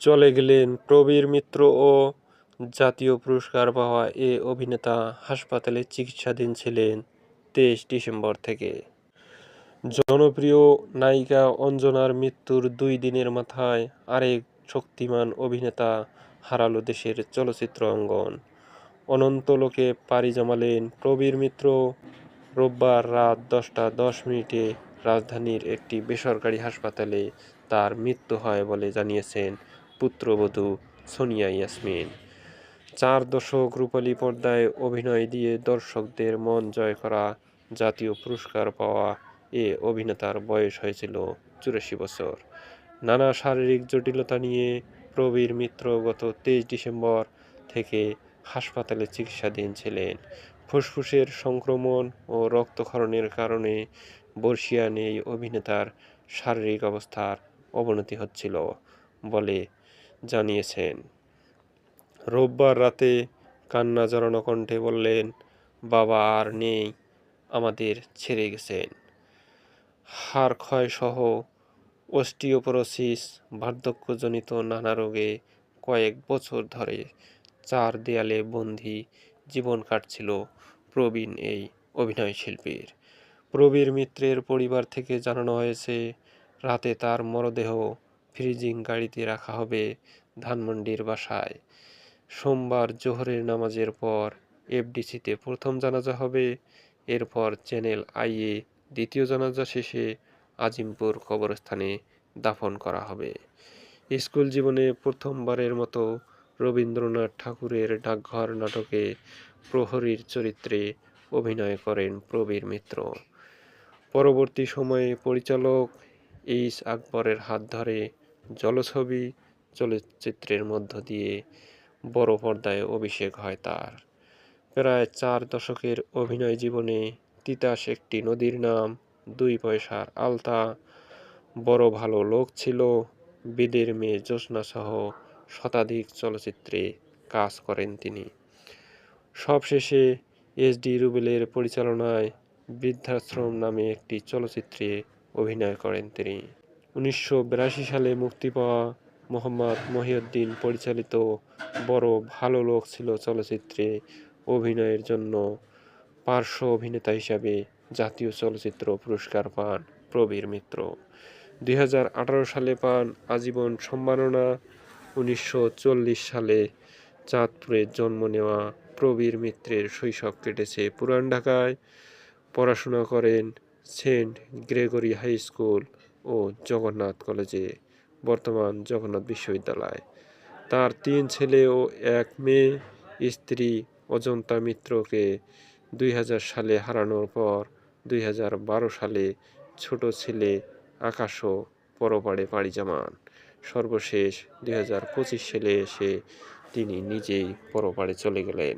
চলে গেলেন প্রবীর মিত্র ও জাতীয় পুরস্কার পাওয়া এ অভিনেতা হাসপাতালে চিকিৎসাধীন ছিলেন তেইশ ডিসেম্বর থেকে। জনপ্রিয় নায়িকা অঞ্জনার মৃত্যুর দুই দিনের মাথায় আরেক শক্তিমান অভিনেতা হারালো দেশের চলচ্চিত্র অঙ্গন। অনন্তলোকে পাড়ি জমালেন প্রবীর মিত্র। রোববার রাত দশটা দশ মিনিটে রাজধানীর একটি বেসরকারি হাসপাতালে তার মৃত্যু হয় বলে জানিয়েছেন পুত্রবধূ সোনিয়া ইয়াসমিন। চার দশক রূপালী পর্দায় অভিনয় দিয়ে দর্শকদের মন জয় করা, জাতীয় পুরস্কার পাওয়া এ অভিনেতার বয়স হয়েছিল চুরাশি বছর। নানা শারীরিক জটিলতা নিয়ে প্রবীর মিত্র গত তেইশ ডিসেম্বর থেকে হাসপাতালে চিকিৎসাধীন ছিলেন। ফুসফুসের সংক্রমণ ও রক্তক্ষরণের কারণে বর্ষিয়ান এই অভিনেতার শারীরিক অবস্থার অবনতি হচ্ছিল বলে জানিয়েছেন। রোববার রাতে কান্না জড়ানো কণ্ঠে বললেন, বাবা আর নেই, আমাদের ছেড়ে গেছেন। হাড় ক্ষয়সহ অস্টিওপোরোসিস, বার্ধক্যজনিত নানা রোগে কয়েক বছর ধরে চার দেয়ালে বন্দি জীবন কাটছিল প্রবীণ এই অভিনয় শিল্পীর। প্রবীর মিত্রের পরিবার থেকে জানানো হয়েছে, রাতে তার মরদেহ ফ্রিজিং গাড়িতে রাখা হবে ধানমন্ডির বাসায়। সোমবার জোহরের নামাজের পর এফডিসিতে প্রথম জানাজা হবে। এরপর চ্যানেল আইয়ে দ্বিতীয় জানাজা শেষে আজিমপুর কবরস্থানে দাফন করা হবে। স্কুল জীবনে প্রথমবারের মতো রবীন্দ্রনাথ ঠাকুরের ডাকঘর নাটকে প্রহরীর চরিত্রে অভিনয় করেন প্রবীর মিত্র। পরবর্তী সময়ে পরিচালক এইচ আকবরের হাত ধরে জলছবি চলচ্চিত্রের মধ্য দিয়ে বড় পর্দায় অভিষেক হয় তার। প্রায় চার দশকের অভিনয় জীবনে তিতাস একটি নদীর নাম, দুই পয়সার আলতা, বড় ভালো লোক ছিল, বিদের মেয়ে জ্যোৎস্নাসহ শতাধিক চলচ্চিত্রে কাজ করেন তিনি। সবশেষে এস ডি রুবেলের পরিচালনায় বৃদ্ধাশ্রম নামে একটি চলচ্চিত্রে অভিনয় করেন তিনি। উনিশশো বিরাশি সালে মুক্তি পাওয়া মোহাম্মদ মহিউদ্দিন পরিচালিত বড় ভালো লোক ছিল চলচ্চিত্রে অভিনয়ের জন্য পার্শ্ব অভিনেতা হিসাবে জাতীয় চলচ্চিত্র পুরস্কার পান প্রবীর মিত্র। দু হাজার আঠারো সালে পান আজীবন সম্মাননা। উনিশশো চল্লিশ সালে চাঁদপুরে জন্ম নেওয়া প্রবীর মিত্রের শৈশব কেটেছে পুরান ঢাকায়। পড়াশোনা করেন সেন্ট গ্রেগরি হাই স্কুল ও জগন্নাথ কলেজে, বর্তমান জগন্নাথ বিশ্ববিদ্যালয়। তার তিন ছেলে ও এক মেয়ে, স্ত্রী অজন্তা মিত্রকে দুই হাজার সালে হারানোর পর দুই হাজার বারো সালে ছোট ছেলে আকাশও পরপাড়ে পাড়ি জমান। সর্বশেষ দুই হাজার পঁচিশ সালে এসে তিনি নিজেই পরপাড়ে চলে গেলেন।